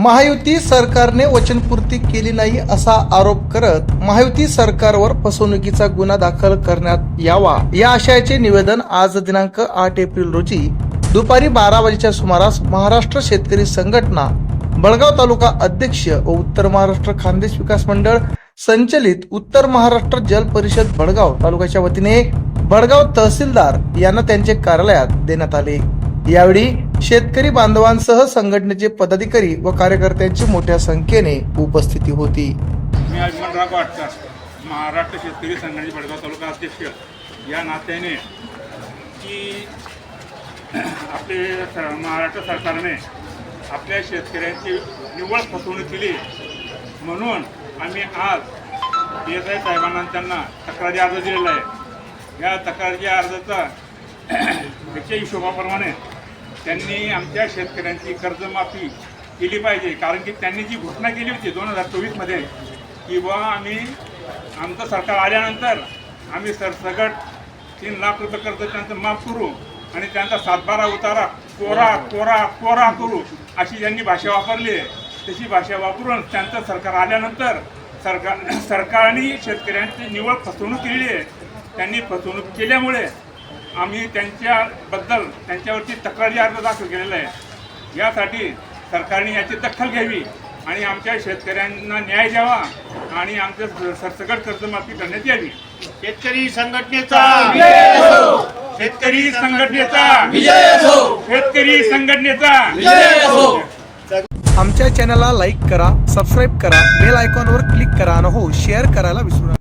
महायुती सरकारने वचनपूर्ती केली नाही असा आरोप करत महायुती सरकारवर फसवणुकीचा गुन्हा दाखल करण्यात यावा. या आशयाचे निवेदन आज दिनांक आठ एप्रिल रोजी दुपारी बारा वाजेच्या सुमारास महाराष्ट्र शेतकरी संघटना बळगाव तालुका अध्यक्ष व उत्तर महाराष्ट्र खानदेश विकास मंडळ संचलित उत्तर महाराष्ट्र जल परिषद बडगाव तालुक्याच्या वतीने बडगाव तहसीलदार यांना त्यांचे कार्यालयात देण्यात आले. यावेळी शेतकरी बांधवांसह संघटनेचे पदाधिकारी व कार्यकर्त्यांची मोठ्या संख्येने उपस्थिती होती. मी अजमलराव वाटकर महाराष्ट्र शेतकरी संघटनेचे भडगाव तालुका अध्यक्ष. या नात्याने की आपले स- महाराष्ट्र सरकारने आपल्या शेतकऱ्यांची निव्वळ फसवणूक केली. म्हणून आम्ही आज पी एस आय साहेबांना त्यांना तक्रारी अर्ज दिलेला आहे. या तक्रारीच्या अर्जाचा त्याच्या हिशोबाप्रमाणे त्यांनी आमच्या शेतकऱ्यांची कर्जमाफी केली पाहिजे. कारण की त्यांनी जी घोषणा केली होती दोन हजार चोवीसमध्ये की बा आम्ही आमचं सरकार आल्यानंतर आम्ही सरसगट तीन लाख रुपये कर्ज त्यांचं माफ करू आणि त्यांचा सातबारा उतारा कोरा कोरा कोरा करू अशी ज्यांनी भाषा वापरली आहे तशी भाषा वापरून त्यांचं सरकार आल्यानंतर सरकार सरकारने शेतकऱ्यांची निवड फसवणूक केली आहे. त्यांनी फसवणूक केल्यामुळे आम्ही त्यांच्याबद्दल त्यांच्यावरती तक्रारी अर्ज दाखल केलेला आहे. यासाठी सरकारने याची दखल घ्यावी आणि आमच्या शेतकऱ्यांना न्याय द्यावा आणि आमचं सरसकट कर्जमाफी करण्यात यावी. शेतकरी संघटनेचा शेतकरी संघटनेचा शेतकरी संघटनेचा आमच्या चॅनलला लाईक करा सबस्क्राईब करा बेल आयकॉनवर क्लिक करा आणि हो शेअर करायला विसरू नका.